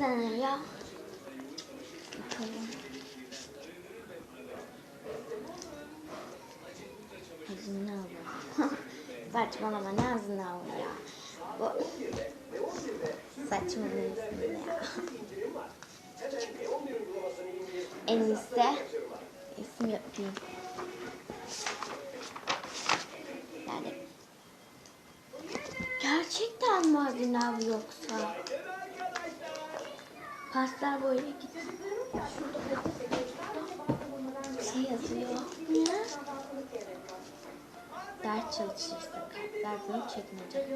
Ne ya? Bakalım. Hazine avı. Saçmalama ne hazine avı ya? Bu saçmalıyorsun ya. en iyisi isim yapayım. Yani gerçekten mi hazine avı yoksa? Pastel boyuna git. Şey yazıyor. Ne? Ders çalışırsın. Kartlar bunu çekmece.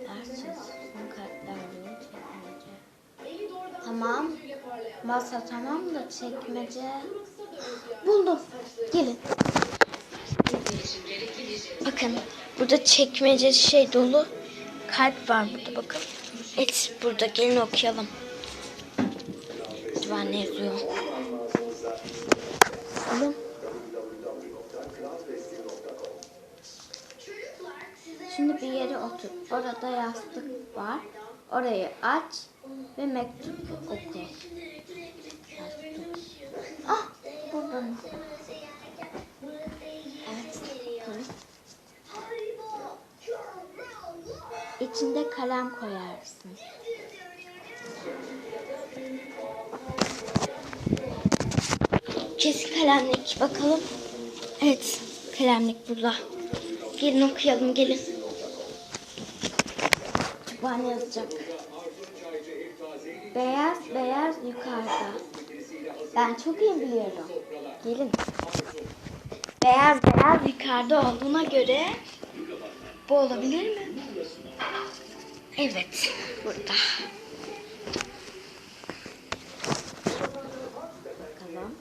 Ders çalışırsın. Kartlar bunu çekmece. Tamam. Masa tamam da çekmece. Buldum. Gelin. Bakın burada çekmece şey dolu. Kalp var burada bakın. Et burada gelin okuyalım. Acaba ne yazıyor? Oğlum. Şimdi bir yere otur. Orada yastık var. Orayı aç ve mektup oku. Yastık. Ah buradan. Evet bakalım. İçinde kalem koyarsın. Kesik kalemlik bakalım. Evet kalemlik burada. Gelin okuyalım gelin. Acaba ne yazacak? Beyaz beyaz yukarıda. Ben çok iyi biliyorum. Gelin. Beyaz beyaz yukarıda olduğuna göre bu olabilir mi? Evet burada. Bakalım.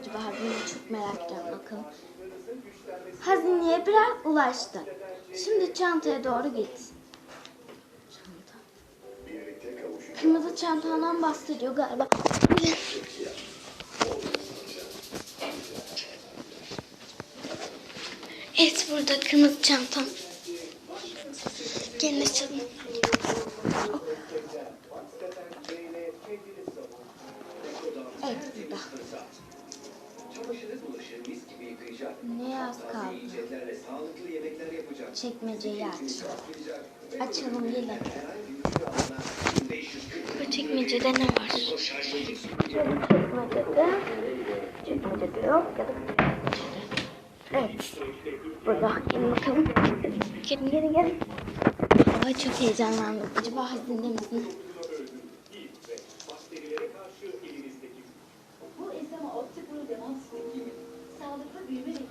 Acaba hazineye çok merak ediyorum bakın. Biraz ulaştın. Şimdi çantaya doğru git. Çanta. Kırmızı çantadan bahsediyor galiba. Evet burada kırmızı çantam. Gelin açalım. Evet burada. Çamaşırı bulaşığı mis gibi yıkayacak. Ne yaz kaldı? Yiyeceklerle sağlıklı yemekler yapacak. Çekmeceyi aç. Açalım gelin. Herhangi bir alana 1540 Bu çekmecede ne var? Şöyle çekmecede. Çekmecede yok Evet. Burada. Gelin bakalım. Gelin gelin gelin. Ay çok heyecanlandım. Acaba hazinde misin?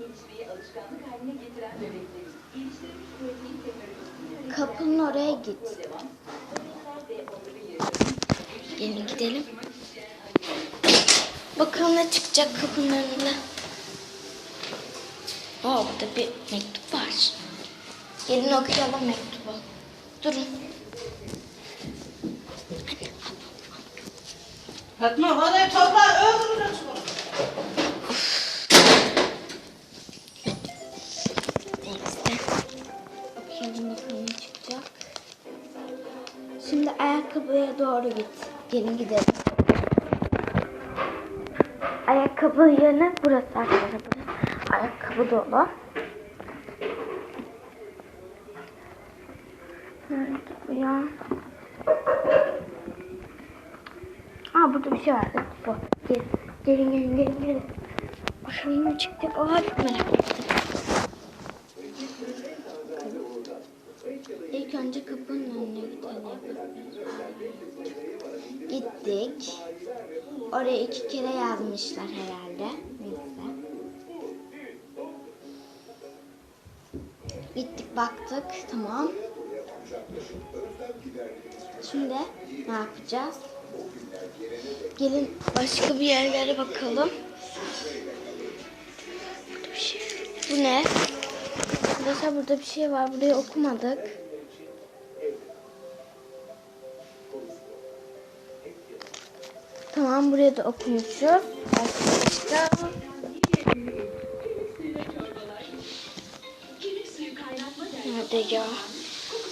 Sağlıklı büyüme ve gelişmeyi alışkanlık haline getiren bebeklerin geliştirilmiş protein teknolojisiyle Kapının oraya git. Gelin gidelim. Bakalım ne çıkacak kapının önünde. Aa burada bir mektup var. Gelin okuyalım mektubu. Durun. Fatma hadi topla öldürürüz. Neyse. Şimdi ayakkabıya doğru git. Gelin gidelim. Ayakkabı yerine burası arkadaşlar. Ayakkabı dolu. Nerede bu ya? Aa burada bir şey var. Bu. Gelin. Gelin gelin gelin ne çıkacak. Aa çok merak. İlk önce kapının önüne gidelim. Gittik. Oraya iki kere yazmışlar herhalde. Neyse. Gittik baktık. Tamam. Şimdi ne yapacağız? Gelin başka bir yerlere bakalım. Şey. Bu ne? Arkadaşlar burada bir şey var. Burayı okumadık. Tamam buraya da okumuşuz. Başka. Nerede ya?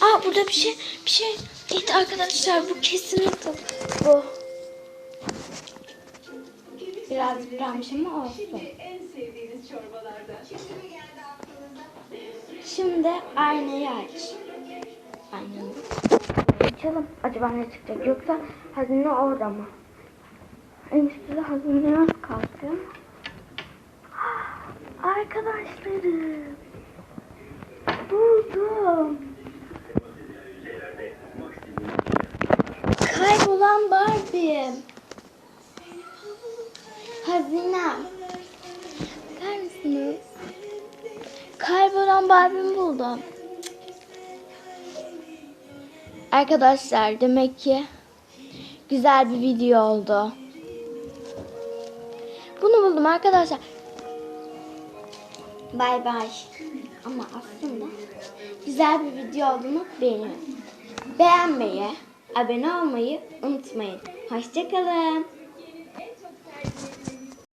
Aa burada bir şey bir şey Evet arkadaşlar bu kesinlikle bu. Biraz yıpranmış ama olsun. Şimdi aynayı aç. Aynayı. Açalım. Acaba ne çıkacak? Yoksa hazine orada mı? En üstte de hazine yok kaldı. Arkadaşlarım. Buldum. Kaybolan Barbie. Hazinem. Bakar mısınız? Kaybolan Barbie'mi buldum. Arkadaşlar demek ki güzel bir video oldu. Buldum arkadaşlar. Bay bay. Ama aslında güzel bir video olduğunu beğeniyorum. Beğenmeyi, abone olmayı unutmayın. Hoşçakalın.